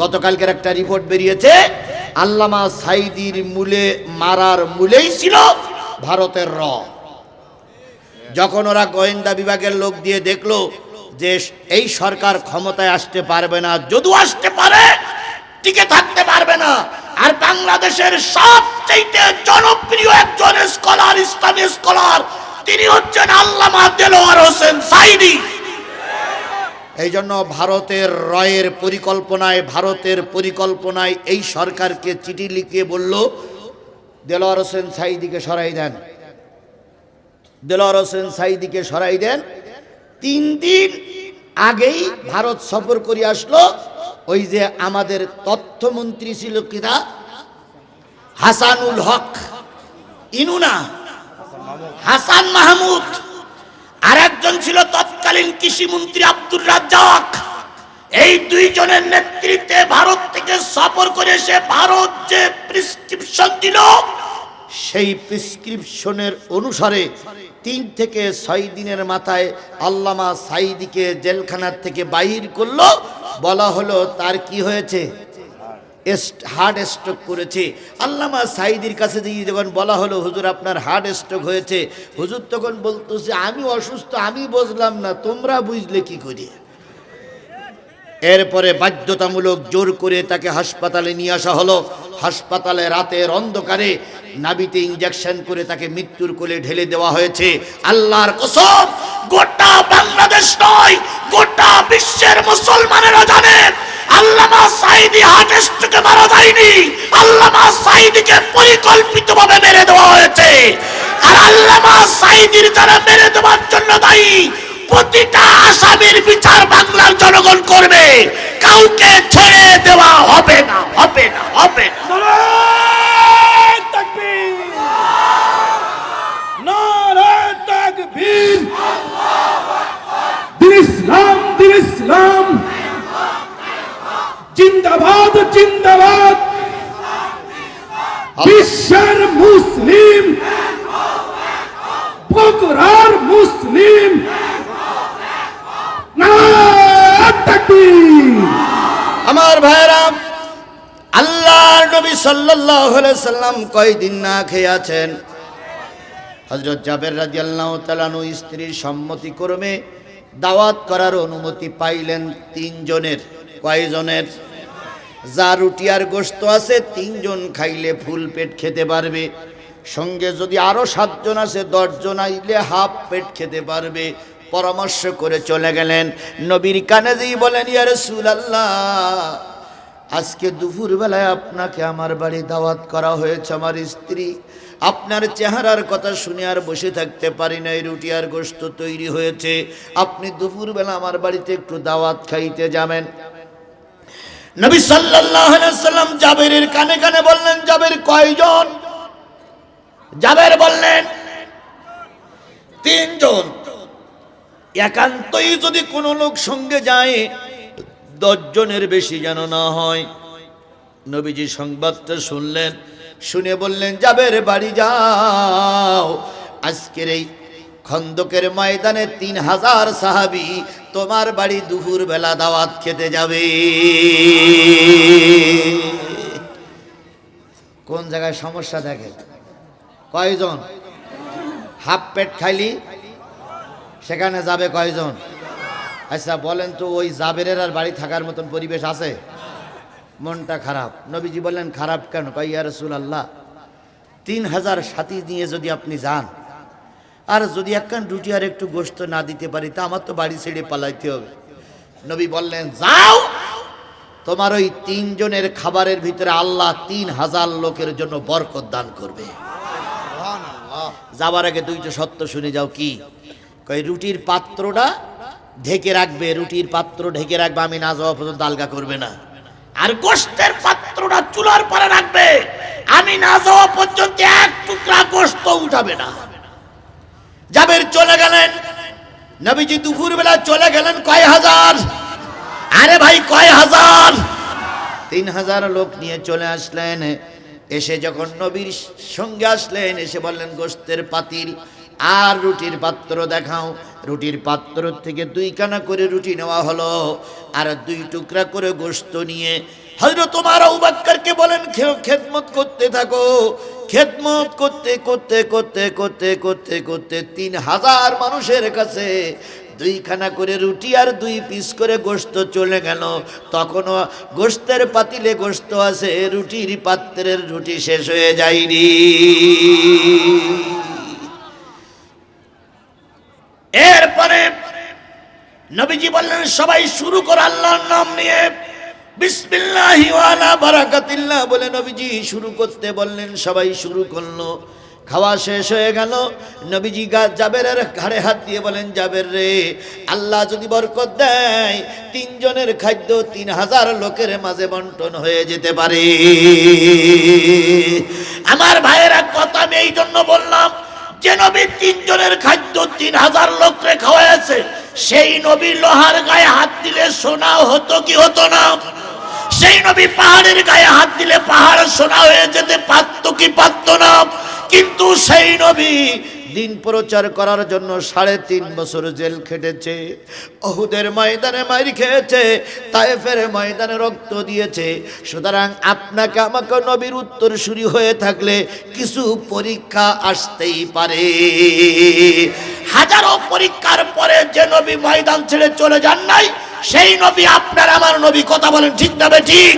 গতকালকের একটা রিপোর্ট বেরিয়েছে। আল্লামা সাইদির মূলে, মারার মূলেই ছিল ভারতের র। যখন ওরা গোয়েন্দা বিভাগের লোক দিয়ে দেখল যে এই সরকার ক্ষমতায় আসতে পারবে না, যদিও আসতে পারে, টিকে থাকতে পারবে না, আর বাংলাদেশের সবচেয়ে জনপ্রিয় একজন স্কলার ইসলামী স্কলার তিনি হচ্ছেন আল্লামা দেলোয়ার হোসেন সাইদি। এই জন্য ভারতের রয়ের পরিকল্পনায়, ভারতের পরিকল্পনায় এই সরকারকে চিঠি লিখে বলল, দেলোয়ার হোসেন সাইদিকে সরাই দেন। দেলোয়ার হোসেন সাইদিকে সরাই দেন। তিন দিন আগেই ভারত সফর করে আসলো, ওই যে আমাদের তথ্যমন্ত্রী ছিল কিনা হাসানুল হক। ইনুনা হাসান মাহমুদ। আর একজন ছিল তৎকালীন কৃষিমন্ত্রী আব্দুর রাজ্জাক। এই দুইজনের নেতৃত্বে ভারত থেকে সফর করে সে ভারত যে প্রেসক্রিপশন দিল, সেই প্রেসক্রিপশনের অনুসারে তিন থেকে ছয় দিনের মাথায় আল্লামা সাইদিকে জেলখানার থেকে বাহির করল। বলা হলো, তার কি হয়েছে? হার্ট স্ট্রোক করেছে। আল্লামা সাইদির কাছে দিয়ে যখন বলা হলো, হুজুর, আপনার হার্ট স্ট্রোক হয়েছে। হুজুর তখন বলতো যে আমি অসুস্থ, আমি বুঝলাম না, তোমরা বুঝলে কি করি? এরপরে বাধ্যতামূলক জোর করে তাকে হাসপাতালে নিয়ে আসা হলো। হাসপাতালে রাতের অন্ধকারে নাবিতে ইঞ্জেকশন করে তাকে মৃত্যুর কোলে ঢেলে দেওয়া হয়েছে। আল্লাহর কসম, গোটা বাংলাদেশ নয়, গোটা বিশ্বের মুসলমানেরা জানেন আল্লামা সাইদি হার্ট স্ট্রোকে মারা যায়নি। আল্লামা সাইদিকে মেরে দেওয়া হয়েছে। প্রতিটা আসামির বিচার বাংলার জনগণ করবে। কাউকে ছেড়ে দেওয়া হবে না হবে না হবে না। ইসলাম জিন্দাবাদ জিন্দাবাদ। বিশ্বের মুসলিম, বগুড়ার মুসলিম। আমার ভাইরা আল্লাহর নবী সাল্লাল্লাহু আলাইহি সাল্লাম কয়দিন না খেয়ে আছেন হযরত জাবের রাদিয়াল্লাহু তাআলা স্ত্রীর সম্মতি ক্রমে দাওয়াত করার অনুমতি পাইলেন তিনজনের। কয়জনের? যা রুটি আর গোস্ত আছে, তিনজন খাইলে ফুল পেট খেতে পারবে। সঙ্গে যদি আরও সাতজন আছে, দশজন আইলে হাফ পেট খেতে পারবে। পরামর্শ করে চলে গেলেন। নবীর কানে যেই বলেন, ইয়া রাসূলুল্লাহ, আজকে দুপুরবেলায় আপনাকে আমার বাড়ি দাওয়াত করা হয়েছে আমার স্ত্রী। আপনার চেহারার কথা শুনে আর বসে থাকতে পারি না এই রুটি আর গোস্ত তৈরি হয়েছে। আপনি দুপুরবেলা আমার বাড়িতে একটু দাওয়াত খাইতে যাবেন। নবী সাল্লাম জাবেরের কানে কানে বললেন, জাবের কয়জন? জাবের বললেন, তিনজন। একান্তই যদি কোনো লোক সঙ্গে যায়, দশজনের বেশি যেন না হয়। নবীজি সংবাদটা শুনলেন, শুনে বললেন যাবের বাড়ি যাও, আজকের এই খন্দকের ময়দানে তিন হাজার সাহাবি তোমার বাড়ি দুপুর বেলা দাওয়াত খেতে যাবে। কোন জায়গায় সমস্যা দেখে কয়জন? হাফ পেট খাইলি? সেখানে যাবে কয়জন? আচ্ছা বলেন তো ওই জাবেরের আর বাড়ি থাকার মতন পরিবেশ আছে? মনটা খারাপ। নবীজি বললেন, খারাপ কেন? কই ইয়া আল্লাহ তিন হাজার সাথী নিয়ে যদি আপনি যান আর যদি একখান রুটি আর একটু গোস্ত না দিতে পারি তা আমার তো বাড়ি ছেড়ে পালাইতে হবে। নবী বললেন যাও তোমার ওই তিনজনের খাবারের ভিতরে আল্লাহ তিন হাজার লোকের জন্য বরকত দান করবে। যাবার আগে দুইটা সত্য শুনে যাও কি? কই রুটির পাত্রটা ঢেকে রাখবে রুটির পাত্র ঢেকে রাখবে আমি না যাওয়া পর্যন্ত আলগা করবে না। আর গোস্তের পাত্রটা চুলার পরে রাখবে আমি না যাওয়া পর্যন্ত এক টুকরা গোস্ত উঠাবে না। জাবের চলে গেলেন। নবীজি দুপুর বেলা চলে গেলেন কয় হাজার? আরে ভাই, কয় হাজার? তিন হাজার লোক নিয়ে চলে আসলেন। এসে যখন নবীর সঙ্গে আসলেন, এসে বললেন, গোস্তের পাতিল, আর রুটির পাত্র দেখাও। রুটির পাত্র থেকে দুই কানা করে রুটি নেওয়া হলো, আর দুই টুকরা করে গোস্ত নিয়ে হজরত তোমার আউবাক্কারকে বলেন খেদমত করতে থাকো। খেদমত করতে করতে করতে করতে করতে করতে তিন হাজার মানুষের কাছে দুইখানা করে রুটি আর দুই পিস করে গোস্ত চলে গেল। তখনও গোস্তের পাতিলে গোস্ত আছে, রুটির পাত্রের রুটি শেষ হয়ে যায়নি। এরপরে নবীজি বললেন, সবাই শুরু কর আল্লাহর নাম নিয়ে। বিসমিল্লাহি ওয়ালা বারাকাতিল্লাহ বলে নবীজি শুরু করতে বললেন, সবাই শুরু করল। খাওয়া শেষ হয়ে গেল। নবীজি গা জাবেরের ঘাড়ে হাত দিয়ে বলেন, জাবের রে, আল্লাহ যদি বরকত দেয়, তিনজনের খাদ্য তিন হাজার লোকের মাঝে বন্টন হয়ে যেতে পারে। আমার ভাইয়েরা কথা আমি এই জন্য বললাম যে নবী তিনজনের খাদ্য তিন হাজার লোকরে খাওয়াইছে সেই নবী লোহার গায়ে হাত দিলে সোনা হতো কি হতো না? সেই নবী পাহাড়ের গায়ে হাত দিলে পাহাড় সোনা হয়ে যেতে পারত কি পারত না? কিন্তু সেই নবী দিন প্রচার করার জন্য সাড়ে তিন বছর জেল খেটেছে। অহুদের ময়দানে মারি খেয়েছে, তায়েফের ময়দানে রক্ত দিয়েছে। সুতরাং আপনাকে, আমাকে নবীর উত্তর শুরু হয়ে থাকলে কিছু পরীক্ষা আসতেই পারে। হাজারো পরীক্ষার পরে যে নবী ময়দান ছেড়ে চলে যান নাই, সেই নবী আপনার, আমার নবী, কথা বলেন ঠিক না ঠিক?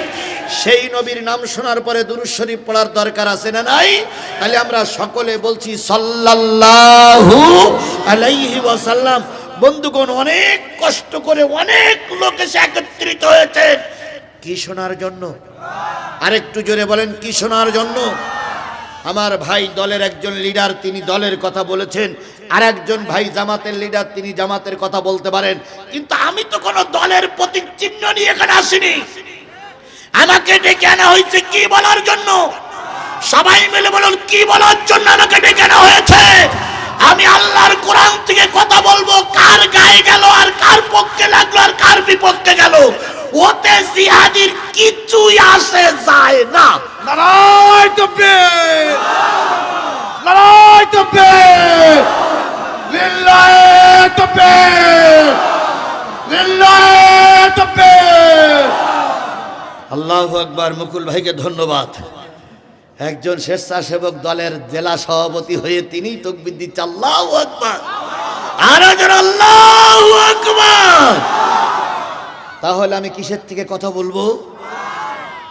সেই নবীর নাম শোনার পরে দুরুদ শরীফ পড়ার দরকার আছে না নাই? তাহলে আমরা সকলে বলছি সাল্লাল্লাহু আলাইহি ওয়াসাল্লাম। বন্ধুগণ, অনেক কষ্ট করে অনেক লোক এসে একত্রিত হয়েছে। কি শোনার জন্য? আরেকটু জোরে বলেন, কি শোনার জন্য? আমার ভাই দলের একজন লিডার, তিনি দলের কথা বলেছেন। আর একজন ভাই জামাতের লিডার, তিনি জামাতের কথা বলতে পারেন। কিন্তু আমি তো কোনো দলের প্রতীক চিহ্ন নিয়ে এখানে আসিনি। আমাকে ডেকে আনা হয়েছে কি বলার জন্য? সবাই মিলে বলুন, কি বলার জন্য আমাকে ডেকে আনা হয়েছে? আমি আল্লাহর কোরআন থেকে কথা বলব, কার গায়ে গেল আর কার পক্ষে লাগল আর কার বিপক্ষে গেল। ওতে জিহাদির কিছুই আসে যায় না। নারায় তকবীর! নারায় তকবীর! লিল্লাহি তকবীর! লিল্লাহি তকবীর! আল্লাহ আকবার, মুকুল ভাইকে ধন্যবাদ। একজন স্বেচ্ছাসেবক দলের জেলা সভাপতি হয়ে তিনি তকবির দিচ্ছে, আল্লাহ আকবার। আর একজন, আল্লাহ তাহলে আমি কিসের থেকে কথা বলব?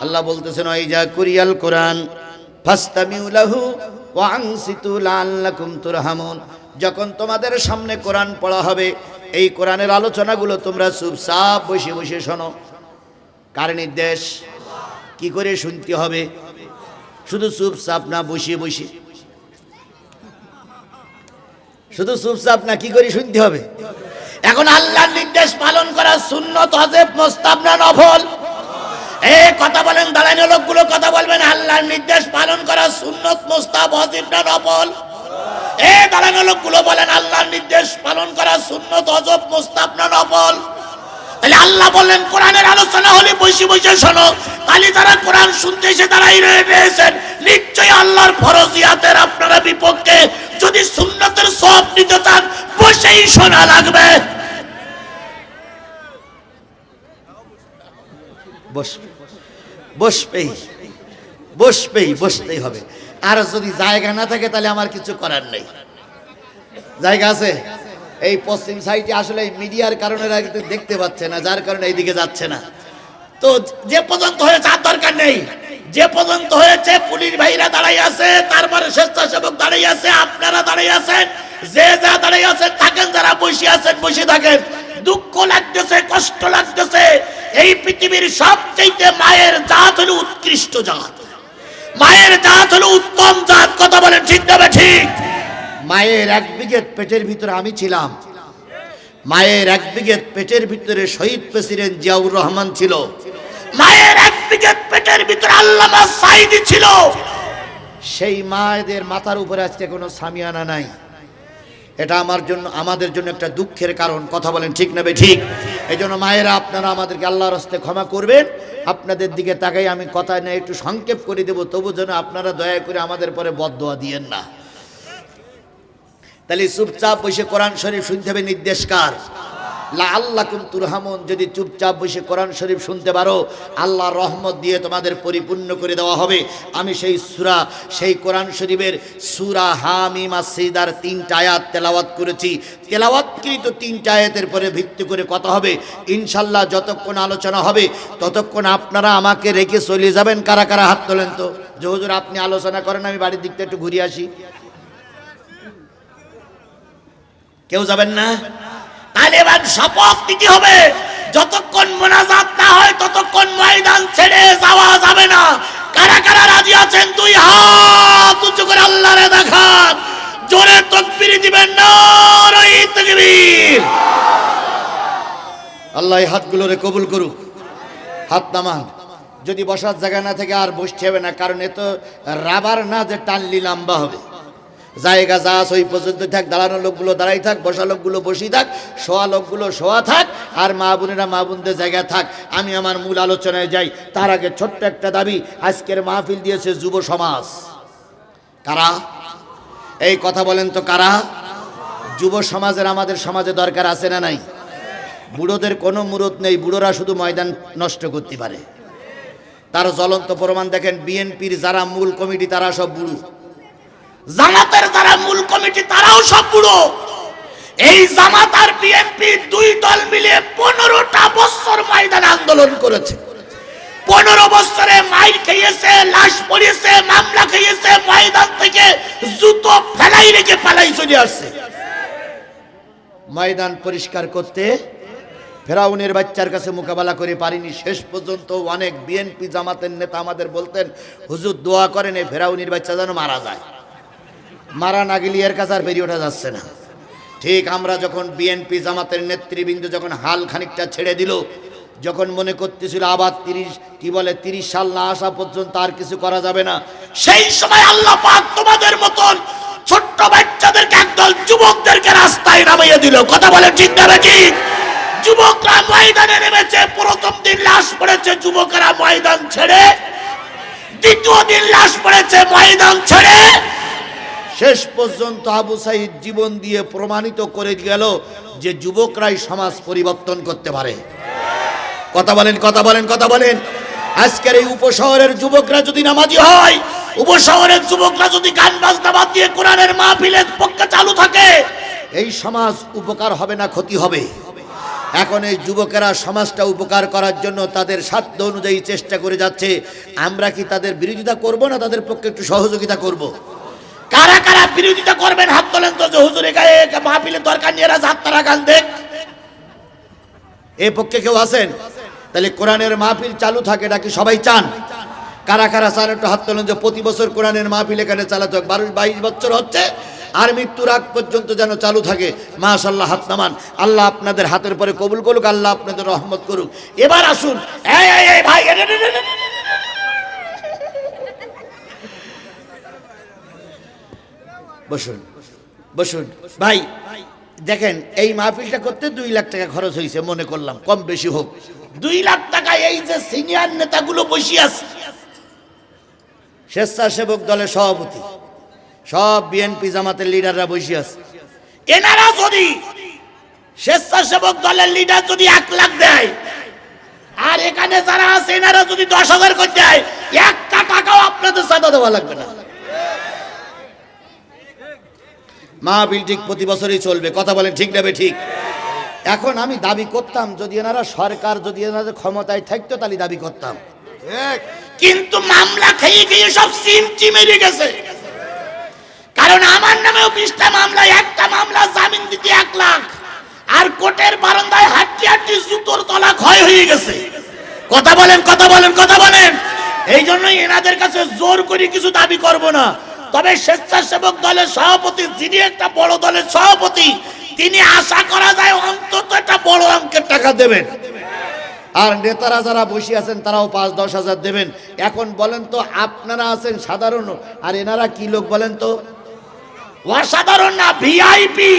আল্লাহ বলতেছেন ওই যা কুরিয়াল কোরআন, ফাস্তামিউ লাহু ওয়া আনসিতু লাআল্লাকুম তুরহামুন। যখন তোমাদের সামনে কোরআন পড়া হবে, এই কোরআনের আলোচনাগুলো তোমরা চুপচাপ বসে বসে শোনো। কার নির্দেশ? কি করে শুনতে হবে? শুধু চুপচাপ না বসে বসে শুধু চুপচাপ না কি করে শুনতে হবে? এখন আল্লাহর নির্দেশ পালন করা সুন্নত, হজেব, মোস্তাব নফল? এ, কথা বলেন, দাঁড়ানো লোকগুলো কথা বলবেন। আল্লাহর নির্দেশ পালন করা সুন্নত, মোস্তাব, হজেব না নফল? এ, দাঁড়ানো লোকগুলো বলেন, আল্লাহর নির্দেশ পালন করা সুন্নত, হজব, মোস্তাব নফল? তাহলে আল্লাহ বললেন, কোরআনের আলোচনা হলে বসে বসে শোনো। তারা কোরআন শুনতে এসে রয়েছেন নিশ্চয়ই আল্লাহর ফরজিয়াতের আপনারা বিপক্ষে যদি সুন্নতের সব নিতে চান, বসেই শোনা লাগবে। বসবে। বসবেই। বসবেই, বসতেই হবে। আর যদি জায়গা না থাকে, তাহলে আমার কিছু করার নেই। জায়গা আছে? এই পশ্চিম সাইডে আসলে মিডিয়ার কারণে দেখতে পাচ্ছে না, যার কারণে এইদিকে যাচ্ছে না। তো যে পর্যন্ত হয়েছে আর দরকার নেই। যে পর্যন্ত হয়েছে, পুলিশ ভাইরা দাঁড়াই আছে, তারপরে স্বেচ্ছাসেবক দাঁড়াই আছে, আপনারা দাঁড়াই আছেন, যে যা দাঁড়াই আছেন, থাকেন, যারা বসে আছেন, বসে থাকেন। দুঃখ লাগতেছে, কষ্ট লাগতেছে। এই পৃথিবীর সবচেয়ে মায়ের জাত হলো উৎকৃষ্ট জাত। মায়ের জাত হলো উত্তম জাত, কথা বলেন ঠিক না ঠিক? মায়ের এক বিঘেত পেটের ভিতরে আমি ছিলাম। মায়ের এক বিঘেত পেটের ভিতরে শহীদ প্রেসিডেন্ট জিয়াউর রহমান ছিল। মায়ের এক বিঘেত পেটের ভিতরে আল্লামা সাইদি ছিল। সেই মায়েদের মাথার উপরে আজকে কোনো সামিয়ানা নাই। এটা আমার জন্য, আমাদের জন্য একটা দুঃখের কারণ। কথা বলেন ঠিক নেবে ঠিক? এই জন্য মায়েরা, আপনারা আমাদেরকে আল্লাহর হস্তে ক্ষমা করবেন। আপনাদের দিকে তাকাই, আমি কথা নিয়ে একটু সংক্ষেপ করে দেবো। তবু যেন আপনারা দয়া করে আমাদের পরে বদোয়া দিয়েন না। তাহলে চুপচাপ বসে কোরআন শরীফ শুনতে হবে নির্দেশকার আল্লাহ তুরহামুন, যদি চুপচাপ বসে কোরআন শরীফ শুনতে পারো, আল্লাহ রহমত দিয়ে তোমাদের পরিপূর্ণ করে দেওয়া হবে। আমি সেই সুরা, সেই কোরআন শরীফের সুরা হামিম আসিদার তিনটা আয়াত তেলাওয়াত করেছি। তেলাওয়াতকৃত তিনটা আয়াতের পরে ভিত্তি করে কথা হবে। ইনশাল্লাহ যতক্ষণ আলোচনা হবে, ততক্ষণ আপনারা আমাকে রেখে চলে যাবেন। কারা কারা হাত তোলেন তো? যে আপনি আলোচনা করেন, আমি বাড়ির দিকটা একটু ঘুরে আসি। কেউ যাবেন না? তাহলে এবার শপথ নিতে হবে। যতক্ষণ মোনাজাত না হয়, ততক্ষণ ময়দান ছেড়ে যাওয়া যাবে না। কারা কারা রাজি আছেন? দুই হাত উঁচু করে আল্লাহরে দেখান। জোরে তকবির দিবেন না তাকবীর। আল্লাহ এই হাতগুলোরে কবুল করুক। হাত নামান। যদি বসার জায়গা না থেকে, আর বসতে হবে না, কারণ এ তো রাবার না যে টানলি, লম্বা হবে। জায়গা যা আছে ওই পর্যন্ত থাক, দাঁড়ানো লোকগুলো দাঁড়াই থাক, বসা লোকগুলো বসি থাক, শোয়া লোকগুলো শোয়া থাক, আর মা বোনেরা, মা বোনদের জায়গায় থাক। আমি আমার মূল আলোচনায় যাই। তার আগে ছোট্ট একটা দাবি, আজকের মাহফিল দিয়েছে যুব সমাজ। কারা? এই কথা বলেন তো কারা? যুব সমাজের আমাদের সমাজে দরকার আছে না নাই? বুড়োদের কোনো মুরত নেই, বুড়োরা শুধু ময়দান নষ্ট করতে পারে। তার জ্বলন্ত প্রমাণ দেখেন, বিএনপির যারা মূল কমিটি, তারা সব বুড়ো। জামাতের যারা মূল কমিটি, তারাও সব বুড়ো। এই জামাত আর বিএনপি দুই দল মিলে পনেরোটা বছর ময়দানে আন্দোলন করেছে। পনেরো বছরে মাইর খেয়েছে, লাশ পড়িয়েছে মামলা খেয়েছে, ময়দান থেকে জুতো ফেলাই রেখে পালাই চলে আসছে। ময়দান পরিষ্কার করতে ফেরাউনের বাচ্চার কাছে মোকাবেলা করে পারিনি। শেষ পর্যন্ত অনেক বিএনপি জামাতের নেতা আমাদের বলতেন, হুজুর, দোয়া করেন, এই ফেরাউনির বাচ্চা যেন মারা যায়। মারা না গেলে এর কাছে আর বেরিয়ে ওঠা যাচ্ছে না। ঠিক আমরা যখন বিএনপি জামাতের নেতৃবৃন্দ যখন হাল খানিকটা ছেড়ে দিল, যখন মনে করতেছিল আবার তিরিশ, কি বলে, তিরিশ সাল না আসা পর্যন্ত আর কিছু করা যাবে না, সেই সময় আল্লাহ পাক তোমাদের মতন ছোট্ট বাচ্চাদেরকে একদল যুবকদেরকে রাস্তায় নামিয়ে দিল। কথা বলে ঠিক না যুবকরা ময়দানে নেমেছে, প্রথম দিন লাশ পড়েছে, যুবকরা ময়দান ছেড়ে, দ্বিতীয় দিন লাশ পড়েছে, ময়দান ছেড়ে শেষ পর্যন্ত আবু সাইদ জীবন দিয়ে প্রমাণিত করে গেল যে যুবকরাই সমাজ পরিবর্তন করতে পারে। কথা বলেন কথা বলেন কথা বলেন। আজকের এই উপশহরের যুবকরা যদি নামাজি হয়, উপশহরের যুবকরা যদি গান বাজনা বাদ দিয়ে কোরআনের মাহফিলের পক্ষে চালু থাকে, এই সমাজ উপকার হবে না ক্ষতি হবে। এখন এই যুবকেরা সমাজটা উপকার করার জন্য তাদের স্বার্থ অনুযায়ী চেষ্টা করে যাচ্ছে। আমরা কি তাদের বিরোধিতা করব না তাদের পক্ষে একটু সহযোগিতা করব? কারা কারা বিরোধিতা করবেন? হাত তোলেন তো যে হুজুরে গায়ে মাহফিলের দরকার নিয়ে এরা যাত তারা গান দেখ এ পক্ষে কেউ আছেন? তাহলে কোরআনের মাহফিল চালু থাকে নাকি সবাই চান? কারা কারা? চান একটু হাত তোলেন যে প্রতি বছর কোরআনের মাহফিল এখানে চালাতে হবে বারো বাইশ বছর হচ্ছে আর মৃত্যুর আগ পর্যন্ত যেন চালু থাকে। মাশাল্লাহ হাত নামান। আল্লাহ আপনাদের হাতের পরে কবুল করুক, আল্লাহ আপনাদের রহমত করুক। এবার আসুন। ভাই এ, এ, এ, এ, এ, এ, বসুন বসুন। ভাই, দেখেন, এই মাহফিলটা করতে দুই লাখ টাকা খরচ হয়েছে, মনে করলাম, কম বেশি হোক। দুই লাখ টাকা এই যে সিনিয়র নেতাগুলো বসে আছে। স্বেচ্ছাসেবক দলের সভাপতি, সব বিএনপি জামাতের লিডাররা বসে আছে। এনারা যদি স্বেচ্ছাসেবক দলের লিডার যদি এক লাখ দেয়, আর এখানে যারা আছে, এনারা যদি দশ হাজার করে দেয়, একটা টাকাও আপনাদের সাদা দেওয়া লাগবে না। মাহফিল ঠিক প্রতি বছরই চলবে। কথা বলেন ঠিক নেবে ঠিক? এখন আমি দাবি করতাম যদি এনারা সরকার যদি এনাদের ক্ষমতায় থাকতো তাহলে দাবি করতাম। কিন্তু মামলা খেয়ে খেয়ে সব সিম চিমেরে গেছে। কারণ আমার নামেও বিশটা মামলা একটা মামলা জামিন দিতে এক লাখ। আর কোর্টের বারান্দায় হাঁটি হাঁটি জুতোর তলা ক্ষয় হয়ে গেছে। কথা বলেন কথা বলেন কথা বলেন। এই জন্যই এনাদের কাছে জোর করে কিছু দাবি করব না। তবে স্বেচ্ছাসেবক দলের সভাপতি, যিনি একটা বড় দলের সভাপতি, তিনি আশা করা যায় অন্তত একটা বড় অঙ্কের টাকা দেবেন। আর নেতারা যারা বসে আছেন, তারাও পাঁচ, দশ হাজার দেবেন। এখন বলেন তো, আপনারা আছেন সাধারণ, আর এনারা কি লোক বলেন তো? অসাধারণ না ভিআইপি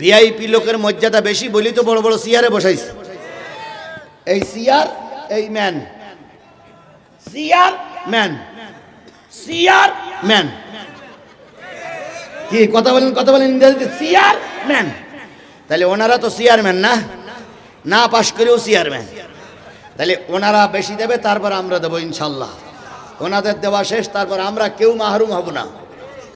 ভিআইপি লোকের মর্যাদা বেশি বলি তো, বড় বড় চেয়ারে বসাইছে। এই চেয়ার এই man chairman chairman কি, কথা বলেন কথা বলেন ইংরেজিতে? চেয়ারম্যান তাহলে ওনারা তো চেয়ারম্যান না? না পাশ করেও চেয়ারম্যান তাহলে ওনারা বেশি দেবে, তারপর আমরা দেবো ইনশাল্লাহ। ওনাদের দেওয়া শেষ, তারপর আমরা কেউ মাহরুম হব না।